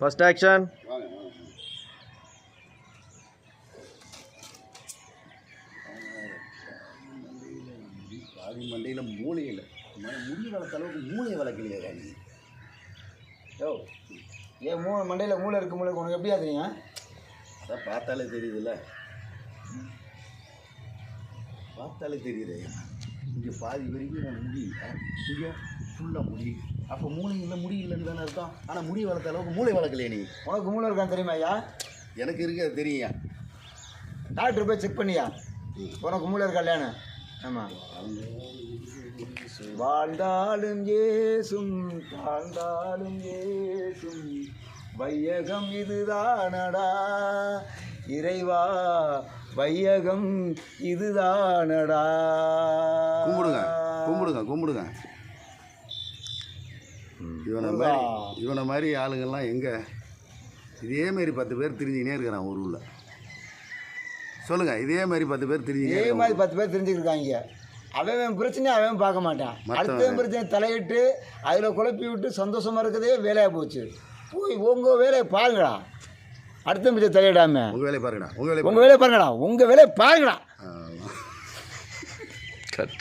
First action பாதி மண்டையில் மூளை இல்லை. முடி வளர்த்த அளவுக்கு மூளை வளர்க்கலையா நீ யோ ஏன் மூளை மண்டையில் மூளை இருக்கு மூளை உனக்கு எப்படியா தெரியும்? அதான் பார்த்தாலே தெரியுதுல்ல. பார்த்தாலே தெரியுது. இங்கே பாதி வரைக்கும் நான் முடி இங்கே ஃபுல்லாக முடி அப்போ மூளை இல்லை முடி இல்லைன்னு தானே அர்த்தம். ஆனால் முடி வளர்த்த அளவுக்கு மூளை வளர்க்கலையே நீ. உனக்கு மூளை இருக்கான்னு தெரியுமா ஐயா? எனக்கு இருக்கு அது தெரியும் டாக்டர் போய் செக் பண்ணியா? உனக்கு மூளை இருக்கா இல்லையான்னு? ஆமாம் வாழ்ந்தாலும் ஏசும் தாழ்ந்தாலும் ஏசும். வையகம் இதுதானடா. இறைவா வையகம் இதுதானடா. கும்பிடுங்க கும்பிடுங்க கும்பிடுங்க. இவனை மாதிரி இவனை மாதிரி ஆளுங்கள்லாம் எங்கே? இதே மாதிரி பத்து பேர் திரிஞ்சுக்கினே இருக்கிறான் ஊரில். சொல்லுங்கள் இதே மாதிரி பத்து பேர் திரிஞ்சுக்கினே இதே மாதிரி பத்து பேர் தெரிஞ்சுக்கிருக்காங்க. அவன் பிரச்சனையை அவன் பார்க்க மாட்டான். அடுத்த பிரச்சனை தலையிட்டு அதில் குழப்பி விட்டு சந்தோஷமா இருக்கதே வேலையாக போச்சு. போய் உங்கள் வேலையை பாருங்கடா. அடுத்த பிரச்சனை தலையிடாம. உங்கள் வேலையை பாருங்கடா உங்கள் வேலையை உங்கள் வேலையை பாருங்கடா. உங்கள் வேலையை பாருங்கடா. பாருங்க கட்